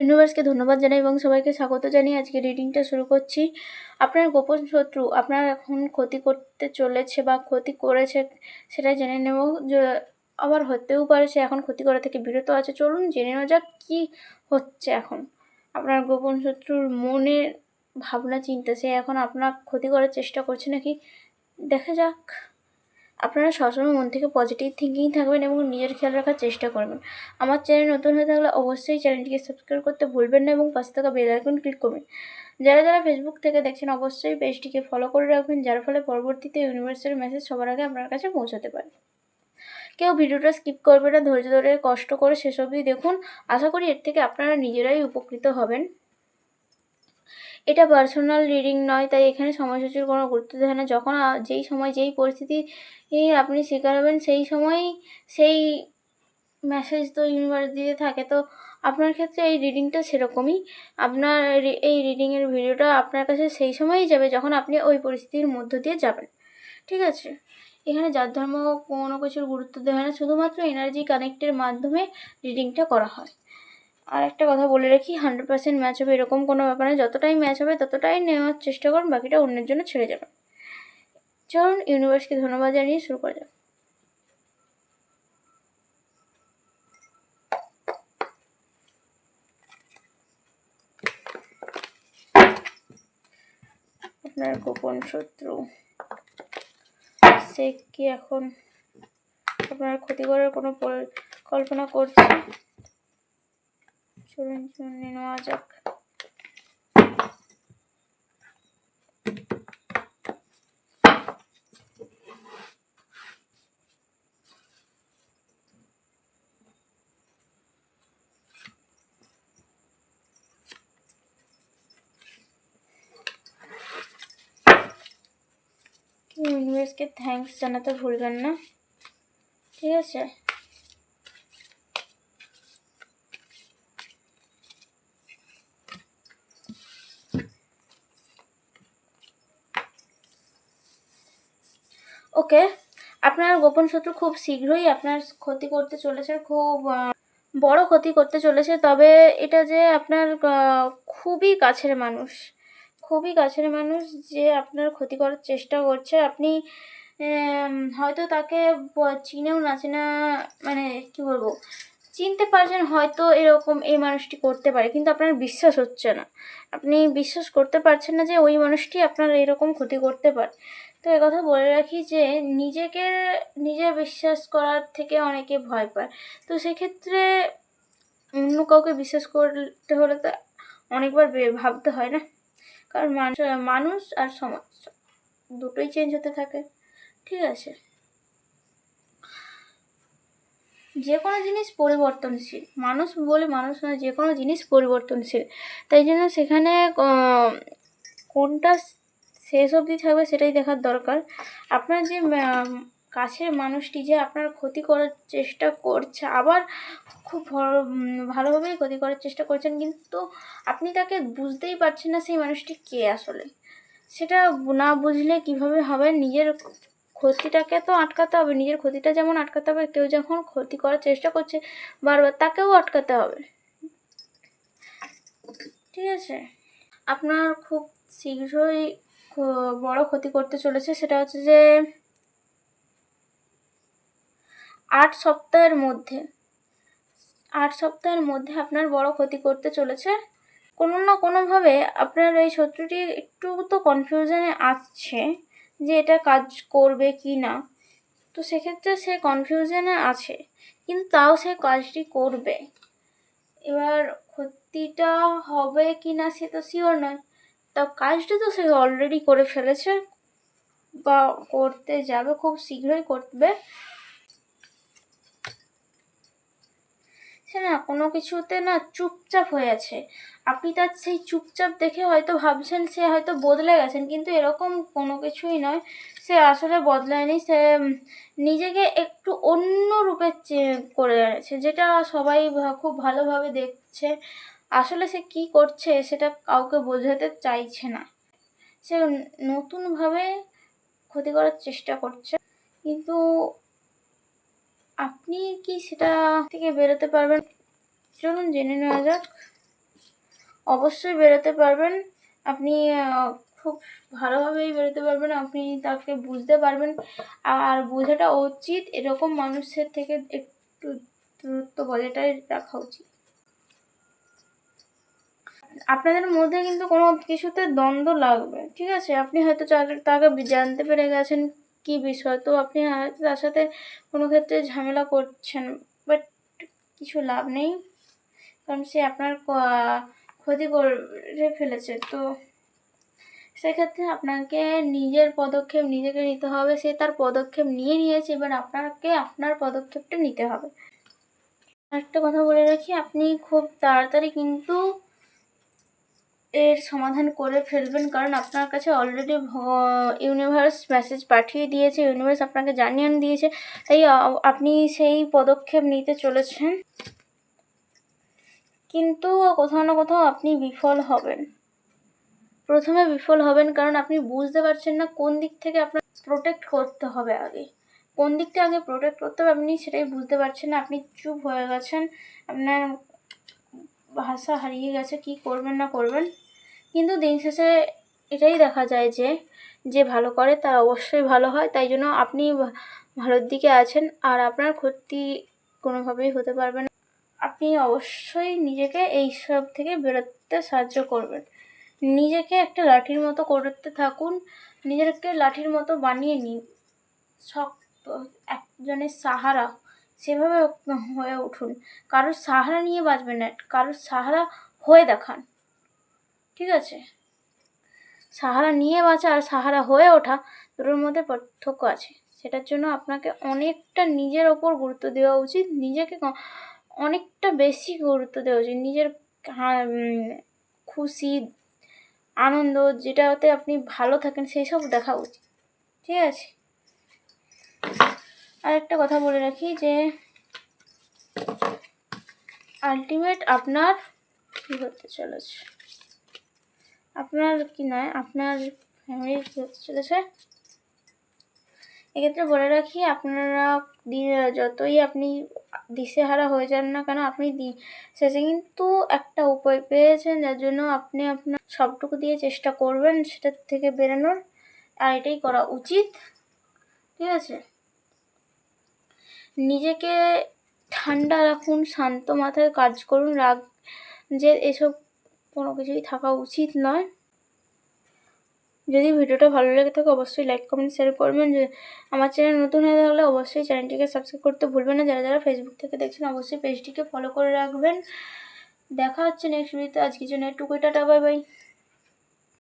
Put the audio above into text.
ইউনিভার্সকে ধন্যবাদ জানাই এবং সবাইকে স্বাগত জানিয়ে আজকে রিডিংটা শুরু করছি। আপনার গোপন শত্রু, আপনার এখন ক্ষতি করতে চলেছে বা ক্ষতি করেছে সেটা জেনে নেব। আবার হতেও পারে সে এখন ক্ষতি করা থেকে বিরত আছে। চলুন জেনে নেওয়া যাক কী হচ্ছে এখন। আপনার গোপন শত্রুর মনের ভাবনা, চিন্তা, সে এখন আপনার ক্ষতি করার চেষ্টা করছে নাকি? দেখা যাক। আপনারা সবসময় মন থেকে পজিটিভ থিঙ্কিং থাকবেন এবং নিজের খেয়াল রাখার চেষ্টা করবেন। আমার চ্যানেল নতুন হয়ে থাকলে অবশ্যই চ্যানেলটিকে সাবস্ক্রাইব করতে ভুলবেন না এবং পাশে থাকা বেল আইকন ক্লিক করবেন। যারা যারা ফেসবুক থেকে দেখছেন, অবশ্যই পেজটিকে ফলো করে রাখবেন, যার ফলে পরবর্তীতে ইউনিভার্সের মেসেজ সবার আগে আপনার কাছে পৌঁছাতে পারে। কেউ ভিডিওটা স্কিপ করবে না, ধৈর্য ধরে কষ্ট করে অবধি দেখুন। আশা করি এর থেকে আপনারা নিজেরাই উপকৃত হবেন। এটা পার্সোনাল রিডিং নয়, তাই এখানে সময়সূচির কোনো গুরুত্ব দেয় না। যখন যেই সময় যেই পরিস্থিতি আপনি শিকার হবেন, সেই সময়ই সেই মেসেজ তো ইউনিভার্স দিয়ে থাকে। তো আপনার ক্ষেত্রে এই রিডিংটা সেরকমই। আপনার এই রিডিংয়ের ভিডিওটা আপনার কাছে সেই সময়ই যাবে যখন আপনি ওই পরিস্থিতির মধ্য দিয়ে যাবেন। ঠিক আছে? এখানে যার ধর্ম কোনো কিছুর গুরুত্ব দেওয়া হয় না। শুধুমাত্র এনার্জি কানেক্টের মাধ্যমে রিডিংটা করা হয়। আর একটা কথা বলে রাখি হান্ড্রেড পার্সেন্ট ম্যাচ হবে এরকম কোনো ব্যাপার নেই যতটাই ম্যাচ হবে, ততটাই নেওয়ার চেষ্টা করুন বাকিটা অন্যের জন্য ছেড়ে যাবেন চলুন ইউনিভার্সকে ধন্যবাদ জানিয়ে শুরু করা যাক। আপনার গোপন শত্রু। সে কি এখন আপনার ক্ষতি করার কোনো পরিকল্পনা করছে? চলুন শুনে নেওয়া যাক ইউনিভার্সকে থ্যাঙ্কস জানাতে ভুলবেন না। ঠিক আছে। ওকে, আপনার গোপন শত্রু খুব শীঘ্রই আপনার ক্ষতি করতে চলেছে, খুব বড় ক্ষতি করতে চলেছে। তবে এটা যে আপনার খুবই কাছের মানুষ, খুবই কাছের মানুষ যে আপনার ক্ষতি করার চেষ্টা করছে। আপনি হয়তো তাকে চিনেও না, চেনা মানে কি বলব, চিনতে পারছেন হয়তো এরকম এই মানুষটি করতে পারে, কিন্তু আপনার বিশ্বাস হচ্ছে না। আপনি বিশ্বাস করতে পারছেন না যে ওই মানুষটি আপনার এরকম ক্ষতি করতে পারে। তো কথা বলে রাখি যে নিজেকে নিজে বিশ্বাস করার থেকে অনেকে ভয় পায়। তো সেক্ষেত্রে অন্য কাউকে বিশ্বাস করতে হলে তো অনেকবার ভাবতে হয় না? কারণ মানুষ মানুষ আর সমাজ, দুটোই চেঞ্জ হতে থাকে। ঠিক আছে? যে কোনো জিনিস পরিবর্তনশীল। মানুষ বলে মানুষ নয় যে কোনো জিনিস পরিবর্তনশীল। তাই জন্য সেখানে কোনটা শেষ অবধি থাকবে সেটাই দেখার দরকার। আপনার যে কাছের মানুষটি যে আপনার ক্ষতি করার চেষ্টা করছে, আবার খুব ভালো- ভালোভাবেই ক্ষতি করার চেষ্টা করছেন, কিন্তু আপনি তাকে বুঝতেই পারছেন না সেই মানুষটি কে আসলে। সেটা না বুঝলে কীভাবে হবে? নিজের ক্ষতিটাকে তো আটকাতে হবে। নিজের ক্ষতিটা যেমন আটকাতে হবে, কেউ যখন ক্ষতি করার চেষ্টা করছে বারবার, তাকেও আটকাতে হবে। ঠিক আছে? আপনার খুব শীঘ্রই বড় ক্ষতি করতে চলেছে, সেটা হচ্ছে যে আট সপ্তাহের মধ্যে, আট সপ্তাহের মধ্যে আপনার বড় ক্ষতি করতে চলেছে। কোনো না কোনোভাবে আপনার এই শত্রুটি একটু তো কনফিউশনে আসছে যে এটা কাজ করবে কি না। তো সেক্ষেত্রে সে কনফিউশনে আছে, কিন্তু তাও সে কাজটি করবে। এবার ক্ষতিটা হবে কি না সে তো শিওর নয়। তা কাজটি তো সে অলরেডি করে ফেলেছে বা করতে যাবে, খুব শীঘ্রই করবে। সে না, কোনো কিছুতে না চুপচাপ হয়ে আছে। আপনি তার সেই চুপচাপ দেখে হয়তো ভাবছেন সে হয়তো বদলে গেছেন, কিন্তু এরকম কোনো কিছুই নয়। সে আসলে বদলায়নি, সে নিজেকে একটু অন্য রূপে করে এনেছে, যেটা সবাই খুব ভালোভাবে দেখছে। আসলে সে কি করছে সেটা কাউকে বোঝাতে চাইছে না। সে নতুনভাবে ক্ষতি করার চেষ্টা করছে। কিন্তু আপনি কি সেটা থেকে বেরোতে পারবেন? চলুন জেনে নেওয়া যাক। অবশ্যই বেরোতে পারবেন। আপনি খুব ভালোভাবেই বেরোতে পারবেন। আপনি তাকে বুঝতে পারবেন। আর বোঝাটা উচিত। এরকম মানুষের থেকে একটু দূরত্ব বজায়টাই রাখা উচিত। আপনাদের মধ্যে কিন্তু কোনো কিছুতে দ্বন্দ্ব লাগবে, ঠিক আছে? আপনি হয়তো তাকে জানতে পেরে গেছেন কি বিষয়, তো আপনি হয়তো তার সাথে কোনো ক্ষেত্রে ঝামেলা করছেন বাট কিছু লাভ নেই, কারণ সে আপনার ক্ষতি করে ফেলেছে, তো সেক্ষেত্রে আপনাকে নিজের পদক্ষেপ নিজেকে নিতে হবে, সে তার পদক্ষেপ নিয়ে নিয়েছে, এবার আপনাকে আপনার পদক্ষেপটা নিতে হবে। একটা কথা বলে রাখি, আপনি খুব তাড়াতাড়ি কিন্তু এর সমাধান করে ফেলবেন, কারণ আপনার কাছে অলরেডি ইউনিভার্স মেসেজ পাঠিয়ে দিয়েছে ইউনিভার্স আপনাকে জানিয়ে দিয়েছে, তাই আপনি সেই পদক্ষেপ নিতে চলেছেন। কিন্তু কোথাও না কোথাও আপনি বিফল হবেন। প্রথমে বিফল হবেন কারণ আপনি বুঝতে পারছেন না কোন দিক থেকে আপনার প্রোটেক্ট করতে হবে আগে। কোন দিকটা আগে প্রোটেক্ট করতে হবে আপনি সেটাই বুঝতে পারছেন না, আপনি চুপ হয়ে গেছেন, আপনার ভাষা হারিয়ে গেছে, কি করবেন না করবেন। কিন্তু দিন শেষে এটাই দেখা যায় যে যে ভালো করে তার অবশ্যই ভালো হয়। তাই জন্য আপনি ভালোর দিকে আছেন, আর আপনার ক্ষতি কোনোভাবেই হতে পারবে না। আপনি অবশ্যই নিজেকে এই সব থেকে বেরোতে সাহায্য করবেন। নিজেকে একটা লাঠির মতো করতে থাকুন, নিজেকে লাঠির মতো বানিয়ে নিন। শক্ত একজনের সাহারা সেভাবে হয়ে উঠুন। কারোর সাহারা নিয়ে বাঁচবেন না, কারোর সাহারা হয়ে দেখান। ঠিক আছে? সাহারা নিয়ে বাঁচা আর সাহারা হয়ে ওঠা দুটোর মধ্যে পার্থক্য আছে। সেটার জন্য আপনাকে অনেকটা নিজের ওপর গুরুত্ব দেওয়া উচিত। নিজেকে অনেকটা বেশি গুরুত্ব দেওয়া উচিত। নিজের খুশি, আনন্দ, যেটাতে আপনি ভালো থাকেন সেই সব দেখা উচিত। ঠিক আছে? আর একটা কথা বলে রাখি যে আলটিমেট আপনার কী হতে চলেছে? আপনার কি নয়, আপনার ফ্যামিলির কী হতে চলেছে? এক্ষেত্রে বলে রাখি, আপনারা যতই আপনি দিশেহারা হয়ে যান না কেন, আপনি শেষে কিন্তু একটা উপায় পেয়েছেন যার জন্য আপনি আপনার সবটুকু দিয়ে চেষ্টা করবেন সেটার থেকে বেরোনোর, আর এটাই করা উচিত। ঠিক আছে? নিজেকে ঠান্ডা রাখুন, শান্ত মাথায় কাজ করুন, রাগ যে এসব কোনো কিছুই থাকা উচিত নয়। যদি ভিডিওটা ভালো লেগে থাকে, অবশ্যই লাইক কমেন্ট শেয়ার করবেন। আমার চ্যানেল নতুন হয়ে থাকলে অবশ্যই চ্যানেলটিকে সাবস্ক্রাইব করতে ভুলবেন না। যারা যারা ফেসবুক থেকে দেখছেন, অবশ্যই পেজটিকে ফলো করে রাখবেন। দেখা হচ্ছে নেক্সট ভিডিওতে আজকের জন্য একটুকুই টাটা বাই বাই